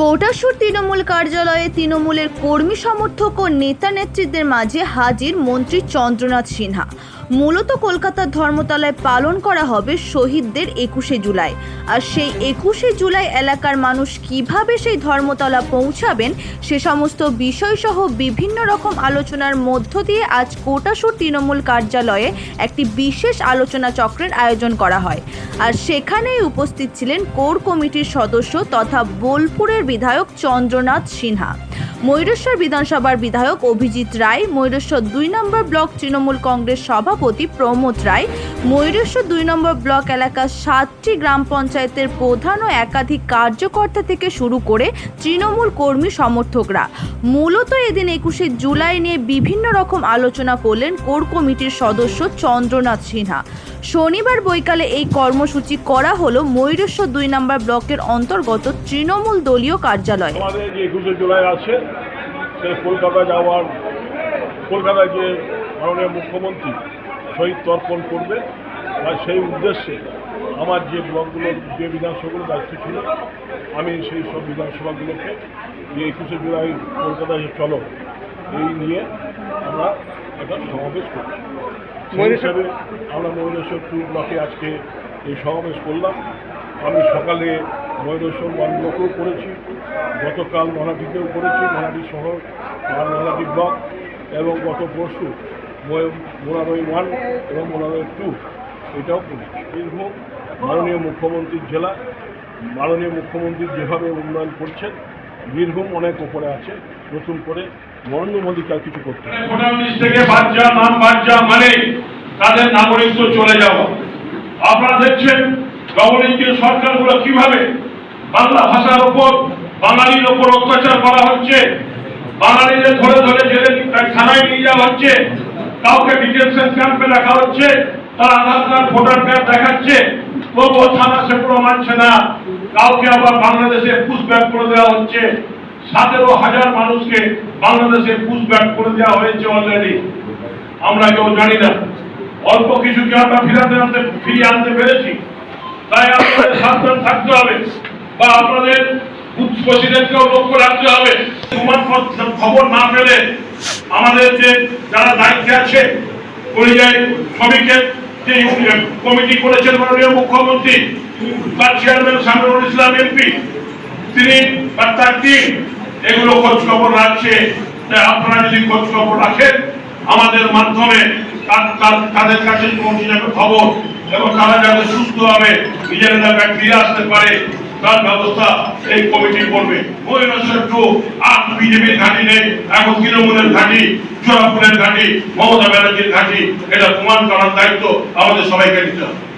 কোটাসুর তৃণমূল কার্যালয়ে তৃণমূলের কর্মী সমর্থক ও নেতা নেত্রীদের মাঝে হাজির মন্ত্রী চন্দ্রনাথ সিনহা। মূলত কলকাতার ধর্মতলায় পালন করা হবে শহীদদের একুশে জুলাই। আর সেই একুশে জুলাই এলাকার মানুষ কীভাবে সেই ধর্মতলা পৌঁছাবেন, সে সমস্ত বিষয়সহ বিভিন্ন রকম আলোচনার মধ্য দিয়ে আজ কোটাসুর তৃণমূল কার্যালয়ে একটি বিশেষ আলোচনা চক্রের আয়োজন করা হয়। আর সেখানেই উপস্থিত ছিলেন কোর কমিটির সদস্য তথা বোলপুরের বিধায়ক চন্দ্রনাথ সিনহা। ময়ূরেশ্বর বিধানসভার বিধায়ক অভিজিৎ রায়, ময়ূরেশ্বর দুই নম্বর ব্লক তৃণমূল কংগ্রেস সভাপতি প্রমোদ রায়, ময়ূরেশ্বর দুই নম্বর ব্লক এলাকার সাতটি গ্রাম পঞ্চায়েতের প্রধান ও একাধিক কার্যকর্তা থেকে শুরু করে তৃণমূল কর্মী সমর্থকরা। মূলত এদিন একুশে জুলাই নিয়ে বিভিন্ন রকম আলোচনা করলেন কোর কমিটির সদস্য চন্দ্রনাথ সিনহা। শনিবার বৈকালে এই কর্মসূচি করা হলো ময়ূরেশ্বর দুই নম্বর ব্লকের অন্তর্গত তৃণমূল দলীয় কার্যালয়ে। যে একুশে জুলাই আছে কলকাতা যাওয়ার, কলকাতায় যে মাননীয় মুখ্যমন্ত্রী শহীদ তর্পণ করবে, আর সেই উদ্দেশ্যে আমার যে ব্লকগুলো, যে বিধানসভাগুলো দায়িত্ব ছিল, আমি সেই সব বিধানসভাগুলোকে যে একুশে জুলাই কলকাতায় চলো, এই নিয়ে আমরা একটা সমাবেশ করছি। হিসাবে আমরা ময়ূরেশ্বর টু ব্লকে আজকে এই সমাবেশ করলাম। আমি সকালে ময়ূরেশ্বর ওয়ান ব্লকেও করেছি, গতকাল মহাটিতেও করেছি মহাটি শহর মহাটি ব্লক এবং গত পরশু মোরারই ওয়ান এবং মোরারই টু এটাও করেছি। বীরভূম মাননীয় মুখ্যমন্ত্রীর জেলা, মাননীয় মুখ্যমন্ত্রী যেভাবে উন্নয়ন করছেন বীরভূম অনেক ওপরে আছে, নতুন করে নরেন্দ্র মোদীকে আর কিছু করতে থেকে বাদ যাওয়া নাম বাদ যাওয়া মানে তাদের নাগরিকত্ব চলে যাওয়া। আপনারা দেখছেন গভর্নমেন্টের সরকারগুলো কীভাবে বাংলা ভাষার উপর বাঙালির উপর অত্যাচার করা হচ্ছে, বাঙালিদের ধরে ধরে জেলে থানায় নিয়ে যাওয়া হচ্ছে, কাউকে ডিটেনশন ক্যাম্পে রাখা হচ্ছে, তার আধার কার্ড, ভোটার কার্ড দেখাচ্ছে, তবুও থানা সেগুলো মানছে না। কাউকে আবার বাংলাদেশে পুষব্যাক করে দেওয়া হচ্ছে। সতেরো হাজার মানুষকে বাংলাদেশে পুষব্যাক করে দেওয়া হয়েছে অলরেডি আমরা কেউ জানি না। অল্প কিছুকে আমরা ফিরাতে আনতে, ফিরিয়ে আনতে পেরেছি? তাই আপনাদের সাবধান থাকতে হবে। বা আপনাদের প্রেসিডেন্টকেও লক্ষ্য রাখতে হবে। তোমার খবর না পেলে আমাদের যে যারা দায়িত্বে আছে, পরিযায়ী শ্রমিকের যে কমিটি করেছেন মাননীয় মুখ্যমন্ত্রী তার ইসলাম এমপি, তিনি এগুলো খোঁজ খবর রাখছে আপনারা যদি খোঁজ খবর রাখেন, আমাদের মাধ্যমে তাদের কাছে পৌঁছে খবর এবং তারা যাতে সুস্থ হবে নিজের এলাকায় ফিরে আসতে পারে, তার ব্যবস্থা এই কমিটি করবে। মহিলা আর বিজেপির ঘাঁটি নেই, এখন তৃণমূলের ঘাঁটি, চোরাপুরের ঘাঁটি, মমতা ব্যানার্জির ঘাঁটি, এটা প্রমাণ করার দায়িত্ব আমাদের সবাইকে নিতে হবে।